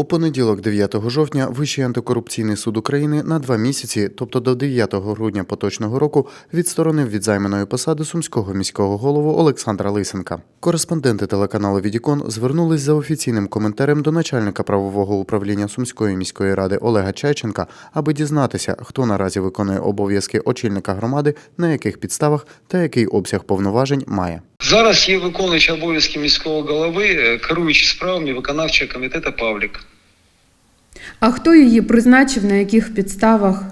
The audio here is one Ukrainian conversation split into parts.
У понеділок, 9 жовтня, Вищий антикорупційний суд України на два місяці, тобто до 9 грудня поточного року, відсторонив від займаної посади сумського міського голову Олександра Лисенка. Кореспонденти телеканалу Відікон звернулись за офіційним коментарем до начальника правового управління Сумської міської ради Олега Чайченка, аби дізнатися, хто наразі виконує обов'язки очільника громади, на яких підставах та який обсяг повноважень має. Зараз є виконуючий обов'язки міського голови, е, керуючий справами виконавчого комітету Павлік. А хто її призначив, на яких підставах?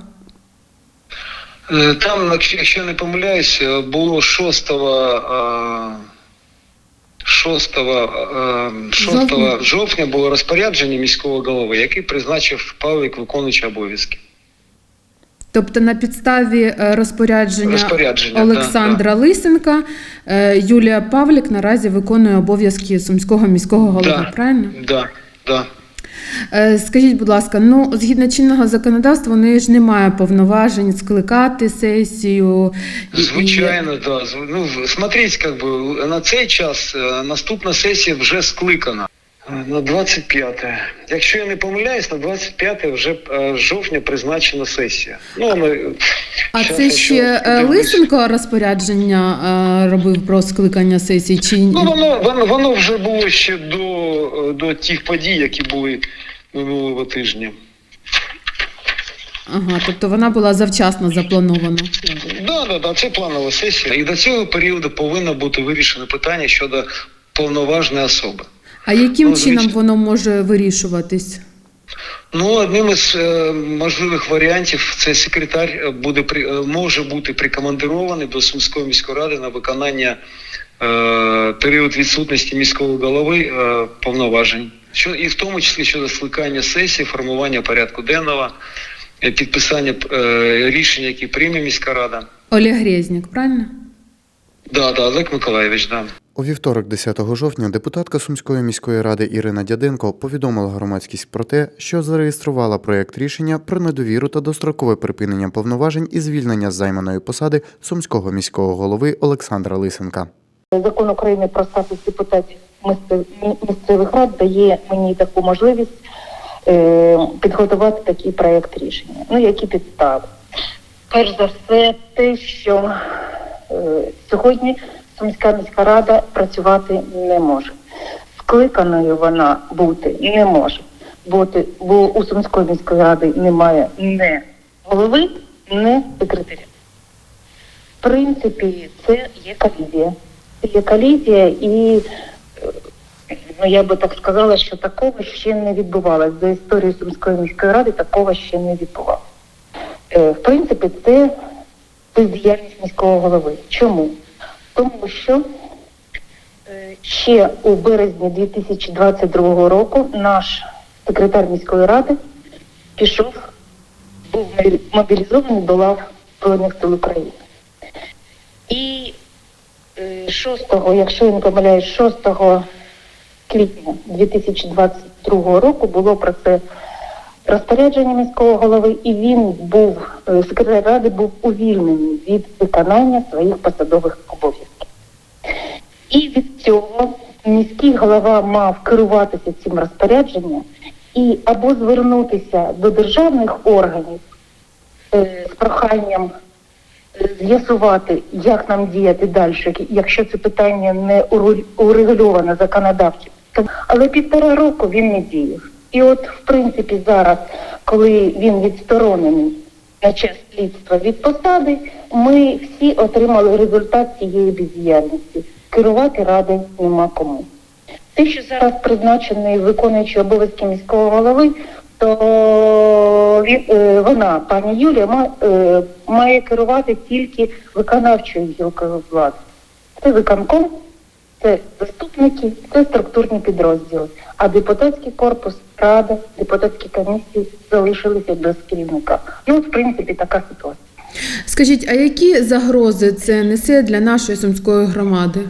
Е, Там, якщо- не помиляюсь, було 6 6, 6 жовтня було розпорядження міського голови, який призначив Павлік виконуючий обов'язки. Тобто на підставі е, розпорядження, Розпорядження, Олександра Лисенка е, Юлія Павлік наразі виконує обов'язки сумського міського голови, Да. правильно? Да, да. Е, Скажіть, будь ласка, ну згідно чинного законодавства, вони ж ж немає повноважень скликати сесію. Звичайно, Звичайно, да. Ну, смотрите, как бы на цей час е, наступна сесія вже скликана. Е, На 25. Якщо я не помиляюсь, на 25 вже е, жовтня призначена сесія. Ну, ми, А це ще е, дивлюсь. Лисенко розпорядження робив про скликання сесії чи ні? Ну, воно, воно, воно вже було ще до, до тих подій, які були минулого тижня. Ага, тобто вона була завчасно запланована. Да, да, да, це планова сесія. І до цього періоду повинно бути вирішено питання щодо повноважної особи. А яким Ну, чином воно може вирішуватись? Ну, одним із е, можливих варіантів це секретар е, буде при е, може бути прикомандирований до Сумської міської ради на виконання е, період відсутності міського голови е, повноважень, що і в тому числі щодо скликання сесії, формування порядку денного, е, підписання е, рішень, які прийме міська рада. Олег Резнік, правильно? Да, да, Олег Миколаєвич, да. У вівторок, 10 жовтня, депутатка Сумської міської ради Ірина Дяденко повідомила громадськість про те, що зареєструвала проєкт рішення про недовіру та дострокове припинення повноважень і звільнення з займаної посади сумського міського голови Олександра Лисенка. Закон України про статус депутатів місцев- місцевих рад дає мені таку можливість е, підготувати такий проєкт рішення. Ну, які підстави? Перш за все, те, що е, сьогодні Сумська міська рада працювати не може. Скликаною вона бути не може. Бути, бо у Сумської міської ради немає не голови, не секретаря. В принципі, це є колізія. Це є колізія, і е, ну, я би так сказала, що такого ще не відбувалося. За історію Сумської міської ради такого ще не відбувалося. Е, В принципі, це бездіяльність міського голови. Чому? Тому що е, ще у березні 2022 року наш секретар міської ради пішов, був мобілізований до лав Збройних сил України. І е, 6, якщо я не помиляюсь, 6 квітня 2022 року було про це розпорядження міського голови, і він був, е, секретар ради був увільнений від виконання своїх посадових обов'язків. І від цього міський голова мав керуватися цим розпорядженням і або звернутися до державних органів е, з проханням е, з'ясувати, як нам діяти далі, якщо це питання не урегульовано законодавчо. Але півтора року він не діяв. І от, в принципі, зараз, коли він відсторонений на час слідства від посади, ми всі отримали результат цієї бездіяльності. Керувати ради нема кому. Те, що зараз призначений виконуючий обов'язки міського голови, то е, вона, пані Юлія, е, має керувати тільки виконавчою гілкою влади. Це виконком, це заступники, це структурні підрозділи. А депутатський корпус, рада, депутатські комісії залишилися без керівника. Ну, от, в принципі, така ситуація. Скажіть, а які загрози це несе для нашої сумської громади?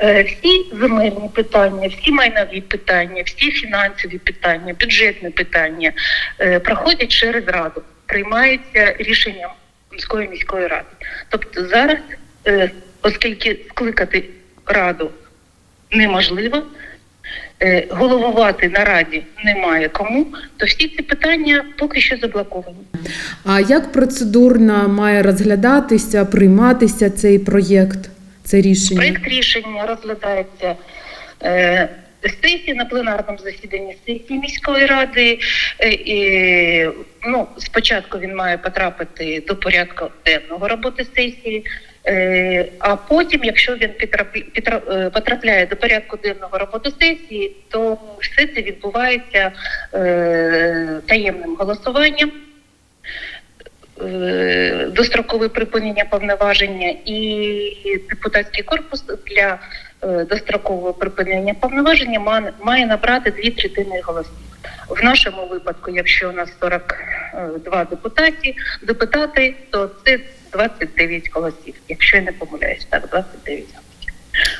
Е, Всі земельні питання, всі майнові питання, всі фінансові питання, бюджетні питання е, проходять через раду, приймаються рішенням міської міської ради. Тобто зараз, е, оскільки скликати раду неможливо, головувати на раді немає кому, то всі ці питання поки що заблоковані. А як процедурно має розглядатися, прийматися цей проєкт, це рішення? Проект рішення розглядається е, сесії на пленарному засіданні сесії міської ради. Е, і, ну, спочатку він має потрапити до порядку денного роботи сесії. Е, а потім, якщо він е, потрапляє до порядку денного роботи сесії, то все це відбувається таємним голосуванням дострокове припинення повноваження і депутатський корпус для е, дострокового припинення повноваження ма- має набрати дві третини голосів. В нашому випадку, якщо у нас 42 депутаті, депутати, то це 29 голосів. Якщо я не помиляюсь, так 29 голосів.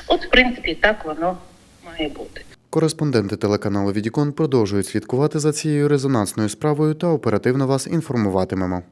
От, в принципі, так воно має бути. Кореспонденти телеканалу Відікон продовжують слідкувати за цією резонансною справою та оперативно вас інформуватимемо.